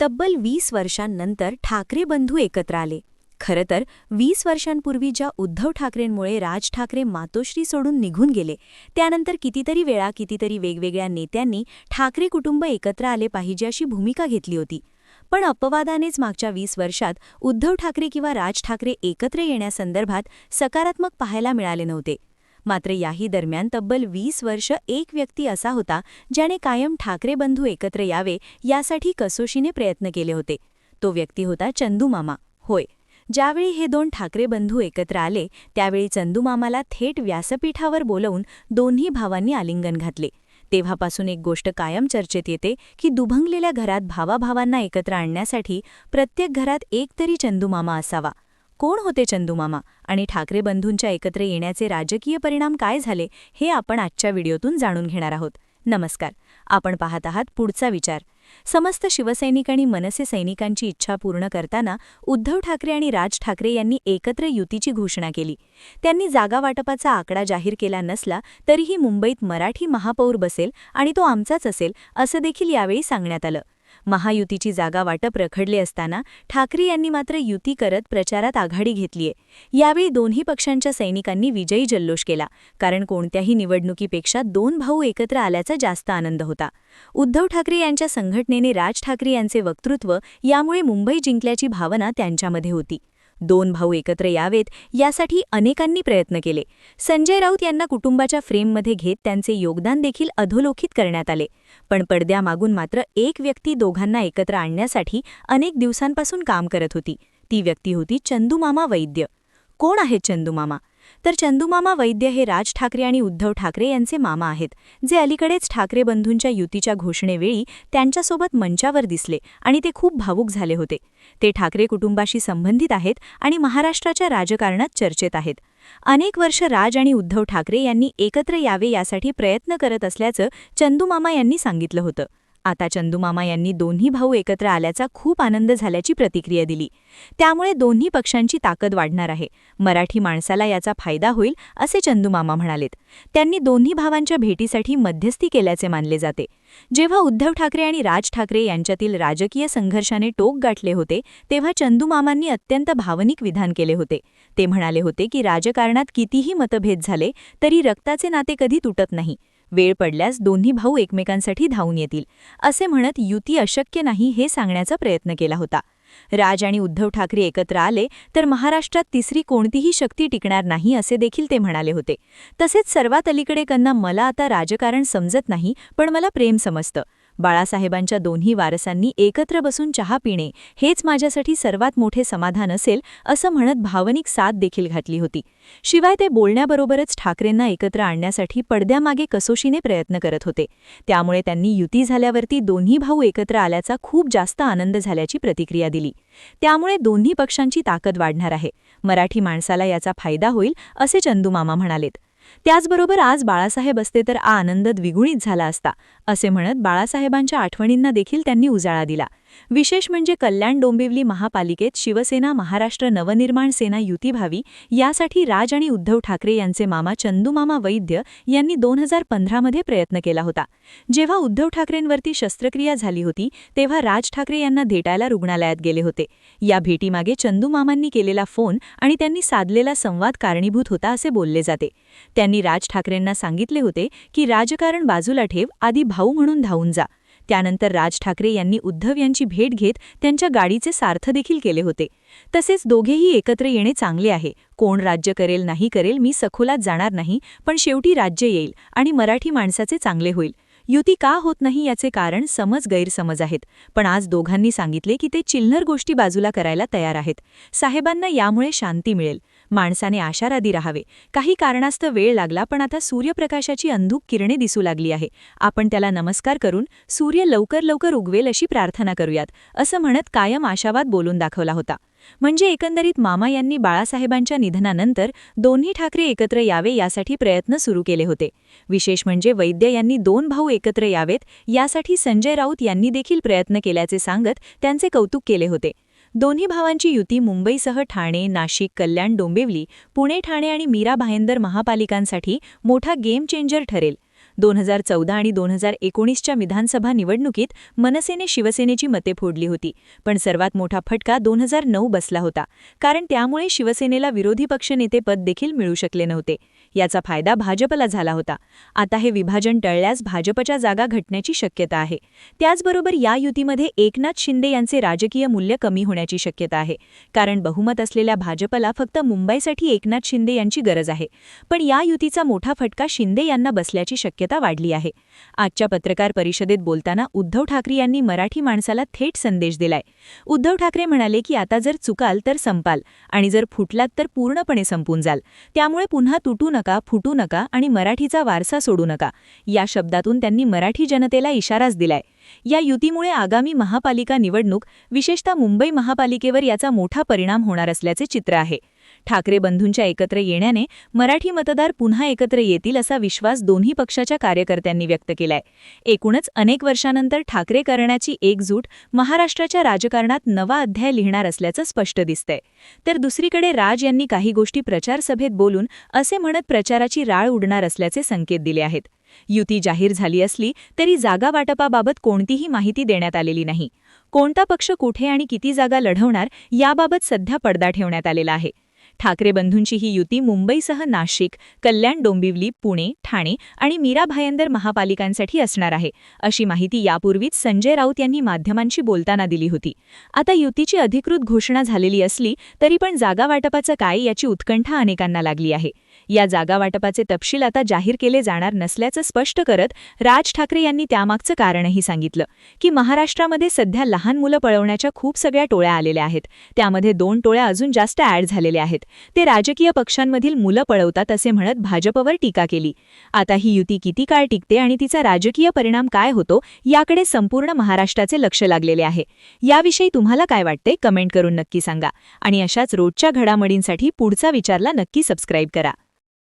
तब्बल वीस वर्षांनंतर ठाकरे बंधू एकत्र आले. खरं तर वीस वर्षांपूर्वी ज्या उद्धव ठाकरेंमुळे राज ठाकरे मातोश्री सोडून निघून गेले त्यानंतर कितीतरी वेळा कितीतरी वेगवेगळ्या नेत्यांनी ठाकरे कुटुंब एकत्र आले पाहिजे अशी भूमिका घेतली होती. पण अपवादानेच मागच्या वीस वर्षात उद्धव ठाकरे किंवा राज ठाकरे एकत्र येण्यासंदर्भात सकारात्मक पाहायला मिळाले नव्हते. मात्र याही दरम्यान तब्बल वीस वर्ष एक व्यक्ती असा होता ज्याने कायम ठाकरे बंधू एकत्र यावे यासाठी कसोशीने प्रयत्न केले होते. तो व्यक्ती होता चंदूमामा. होय. ज्यावेळी हे दोन ठाकरे बंधू एकत्र आले त्यावेळी चंदूमामाला थेट व्यासपीठावर बोलवून दोन्ही भावांनी आलिंगन घातले. तेव्हापासून एक गोष्ट कायम चर्चेत येते की दुभंगलेल्या घरात भावाभावांना एकत्र आणण्यासाठी प्रत्येक घरात एक तरी चंदूमामा असावा. कोण होते चंदूमामा आणि ठाकरे बंधूंच्या एकत्र येण्याचे राजकीय परिणाम काय झाले हे आपण आजच्या व्हिडिओतून जाणून घेणार आहोत. नमस्कार. आपण पाहत आहात पुढचा विचार. समस्त शिवसैनिक आणि मनसे सैनिकांची इच्छा पूर्ण करताना उद्धव ठाकरे आणि राज ठाकरे यांनी एकत्र युतीची घोषणा केली. त्यांनी जागा वाटपाचा आकडा जाहीर केला नसला तरीही मुंबईत मराठी महापौर बसेल आणि तो आमचाच असेल असं देखील यावेळी सांगण्यात आलं. महायुतीची जागा वाटप रखडले असताना ठाकरे यांनी मात्र युती करत प्रचारात आघाडी घेतलीय. यावेळी दोन्ही पक्षांच्या सैनिकांनी विजयी जल्लोष केला कारण कोणत्याही निवडणुकीपेक्षा दोन भाऊ एकत्र आल्याचा जास्त आनंद होता. उद्धव ठाकरे यांच्या संघटनेने राज ठाकरे यांचे वक्तृत्व यामुळे मुंबई जिंकल्याची भावना त्यांच्यामध्ये होती. दोन भाऊ एकत्र यावेत यासाठी अनेकांनी प्रयत्न केले. संजय राऊत यांना कुटुंबाच्या फ्रेममध्ये घेत त्यांचे योगदान देखील अधोलोकित करण्यात आले. पण पडद्यामागून मात्र एक व्यक्ती दोघांना एकत्र आणण्यासाठी अनेक दिवसांपासून काम करत होती. ती व्यक्ती होती चंदूमामा वैद्य. कोण आहेत चंदूमामा? तर चंदूमामा वैद्य हे राज ठाकरे आणि उद्धव ठाकरे यांचे मामा आहेत जे अलीकडेच ठाकरे बंधूंच्या युतीच्या घोषणेवेळी त्यांच्यासोबत मंचावर दिसले आणि ते खूप भावूक झाले होते. ते ठाकरे कुटुंबाशी संबंधित आहेत आणि महाराष्ट्राच्या राजकारणात चर्चेत आहेत. अनेक वर्ष राज आणि उद्धव ठाकरे यांनी एकत्र यावे यासाठी प्रयत्न करत असल्याचं चंदूमामा यांनी सांगितलं होतं. आता चंदूमामा यांनी दोन्ही भाऊ एकत्र आल्याचा खूप आनंद झाल्याची प्रतिक्रिया दिली. त्यामुळे दोन्ही पक्षांची ताकद वाढणार आहे. मराठी माणसाला याचा फायदा होईल असे चंदूमामा म्हणालेत. त्यांनी दोन्ही भावांच्या भेटीसाठी मध्यस्थी केल्याचे मानले जाते. जेव्हा उद्धव ठाकरे आणि राज ठाकरे यांच्यातील राजकीय संघर्षाने टोक गाठले होते तेव्हा चंदूमामांनी अत्यंत भावनिक विधान केले होते. ते म्हणाले होते की राजकारणात कितीही मतभेद झाले तरी रक्ताचे नाते कधी तुटत नाही. वेळ पडल्यास दोन्ही भाऊ एकमेकांसाठी धावून येतील असे म्हणत युती अशक्य नाही हे सांगण्याचा प्रयत्न केला होता. राज आणि उद्धव ठाकरे एकत्र आले तर महाराष्ट्रात तिसरी कोणतीही शक्ती टिकणार नाही असे देखील ते म्हणाले होते. तसेच सर्वात अलीकडे कन्ना मला आता राजकारण समजत नाही पण मला प्रेम समजतं. बाळासाहेबांच्या दोन्ही वारसांनी एकत्र बसून चहा पिणे हेच माझ्यासाठी सर्वात मोठे समाधान असेल असं म्हणत भावनिक साथ देखील घातली होती. शिवाय ते बोलण्याबरोबरच ठाकरेंना एकत्र आणण्यासाठी पडद्यामागे कसोशीने प्रयत्न करत होते. त्यामुळे त्यांनी युती झाल्यावरती दोन्ही भाऊ एकत्र आल्याचा खूप जास्त आनंद झाल्याची प्रतिक्रिया दिली. त्यामुळे दोन्ही पक्षांची ताकद वाढणार आहे. मराठी माणसाला याचा फायदा होईल असे चंदूमामा म्हणालेत. त्याचबरोबर आज बाळासाहेब असते तर आ आनंद द्विगुणित झाला असता असे म्हणत बाळासाहेबांच्या आठवणींना देखील त्यांनी उजाळा दिला. विशेष म्हणजे कल्याण डोंबिवली महापालिकेत शिवसेना महाराष्ट्र नवनिर्माण सेना युती व्हावी यासाठी राज आणि उद्धव ठाकरे यांचे मामा चंदूमामा वैद्य यांनी दोन हजार पंधरामध्ये प्रयत्न केला होता. जेव्हा उद्धव ठाकरेंवरती शस्त्रक्रिया झाली होती तेव्हा राज ठाकरे यांना भेटायला रुग्णालयात गेले होते. या भेटीमागे चंदूमामांनी केलेला फोन आणि त्यांनी साधलेला संवाद कारणीभूत होता असे बोलले जाते. त्यांनी राज ठाकरेंना सांगितले होते की राजकारण बाजूला ठेव आधी भाऊ म्हणून धावून जा. त्यानंतर राज ठाकरे यांनी उद्धव यांची भेट घेत त्यांच्या गाडीचे सार्थ देखील केले होते. तसेच दोघेही एकत्र येणे चांगले आहे. कोण राज्य करेल नाही करेल मी सखोलात जाणार नाही पण शेवटी राज्य येईल आणि मराठी माणसाचे चांगले होईल. युती का होत नाही याचे कारण समज गैरसमज आहेत. पण आज दोघांनी सांगितले की ते चिल्लर गोष्टी बाजूला करायला तयार आहेत. साहेबांना यामुळे शांती मिळेल. माणसाने आशारादी राहावे. काही कारणास्तव वेळ लागला पण आता सूर्यप्रकाशाची अंधूक किरणे दिसू लागली आहे. आपण त्याला नमस्कार करून सूर्य लवकर लवकर उगवेल अशी प्रार्थना करूयात असं म्हणत कायम आशावाद बोलून दाखवला होता. म्हणजे एकंदरीत मामा यांनी बाळासाहेबांच्या निधनानंतर दोन्ही ठाकरे एकत्र यावे यासाठी प्रयत्न सुरू केले होते. विशेष म्हणजे वैद्य यांनी दोन भाऊ एकत्र यावेत यासाठी संजय राऊत यांनी देखील प्रयत्न केल्याचे सांगत त्यांचे कौतुक केले होते. दोन्ही भावांची युती मुंबईसह ठाणे नाशिक कल्याण डोंबिवली पुणे ठाणे आणि मीरा भायंदर महापालिकांसाठी मोठा गेम चेंजर ठरेल. दोन हजार चौदा आणि दोन हजार एकोणीसच्या विधानसभा निवडणुकीत मनसेने शिवसेनेची मते फोडली होती. पण सर्वात मोठा फटका दोन हजार नऊ बसला होता. कारण त्यामुळे शिवसेनेला विरोधी पक्षनेतेपद देखील मिळू शकले नव्हते. याचा फायदा भाजपला झाला होता. आता हे विभाजन टळल्यास भाजपच्या जागा घटण्याची शक्यता आहे. त्याचबरोबर या युतीमध्ये एकनाथ शिंदे यांचे राजकीय मूल्य कमी होण्याची शक्यता आहे. कारण बहुमत असलेल्या भाजपला फक्त मुंबईसाठी एकनाथ शिंदे यांची गरज आहे. पण या युतीचा मोठा फटका शिंदे यांना बसल्याची शक्यता वाढली आहे. आजच्या पत्रकार परिषदेत बोलताना उद्धव ठाकरे यांनी मराठी माणसाला थेट संदेश दिलाय. उद्धव ठाकरे म्हणाले की आता जर चुकाल तर संपाल आणि जर फुटलात तर पूर्णपणे संपून जाल. त्यामुळे पुन्हा तुटू नका फुटू नका आणि मराठीचा वारसा सोडू नका. या शब्दातून त्यांनी मराठी जनतेला इशाराच दिलाय. या युतीमुळे आगामी महापालिका निवडणूक विशेषतः मुंबई महापालिकेवर याचा मोठा परिणाम होणार असल्याचे चित्र आहे. ठाकरे बंधूंच्या एकत्र येण्याने मराठी मतदार पुन्हा एकत्र येतील असा विश्वास दोन्ही पक्षाच्या कार्यकर्त्यांनी व्यक्त केलाय. एकूणच अनेक वर्षानंतर ठाकरे करण्याची एकजूट महाराष्ट्राच्या राजकारणात नवा अध्याय लिहिणार असल्याचं स्पष्ट दिसतंय. तर दुसरीकडे राज यांनी काही गोष्टी प्रचारसभेत बोलून असे म्हणत प्रचाराची राळ उडणार असल्याचे संकेत दिले आहेत. युती जाहीर झाली असली तरी जागा वाटपाबाबत कोणतीही माहिती देण्यात आलेली नाही. कोणता पक्ष कुठे आणि किती जागा लढवणार याबाबत सध्या पडदा ठेवण्यात आलेला आहे. ठाकरे बंधूंची ही युती मुंबईसह नाशिक कल्याण डोंबिवली पुणे ठाणे आणि मीरा भायंदर महापालिकांसाठी असणार आहे अशी माहिती यापूर्वीच संजय राऊत यांनी माध्यमांशी बोलताना दिली होती. आता युतीची अधिकृत घोषणा झालेली असली तरी पण जागा वाटपाचं काय याची उत्कंठा अनेकांना लागली आहे. या जागा वाटपाचे तपशील आता जाहीर केले जाणार नसल्याचं स्पष्ट करत राज ठाकरे यांनी त्यामागचं कारणही सांगितलं की महाराष्ट्रामध्ये सध्या लहान मुलं पळवण्याच्या खूप सगळ्या टोळ्या आलेल्या आहेत. त्यामध्ये दोन टोळ्या अजून जास्त ॲड झालेल्या आहेत. ते राजकीय पक्षांमधील मुलं पळवतात असे म्हणत भाजपवर टीका केली. आता ही युती किती काळ टिकते आणि तिचा राजकीय परिणाम काय होतो याकडे संपूर्ण महाराष्ट्राचे लक्ष लागलेले आहे. याविषयी तुम्हाला काय वाटते कमेंट करून नक्की सांगा आणि अशाच रोजच्या घडामोडींसाठी पुढचा विचारला नक्की सबस्क्राईब करा.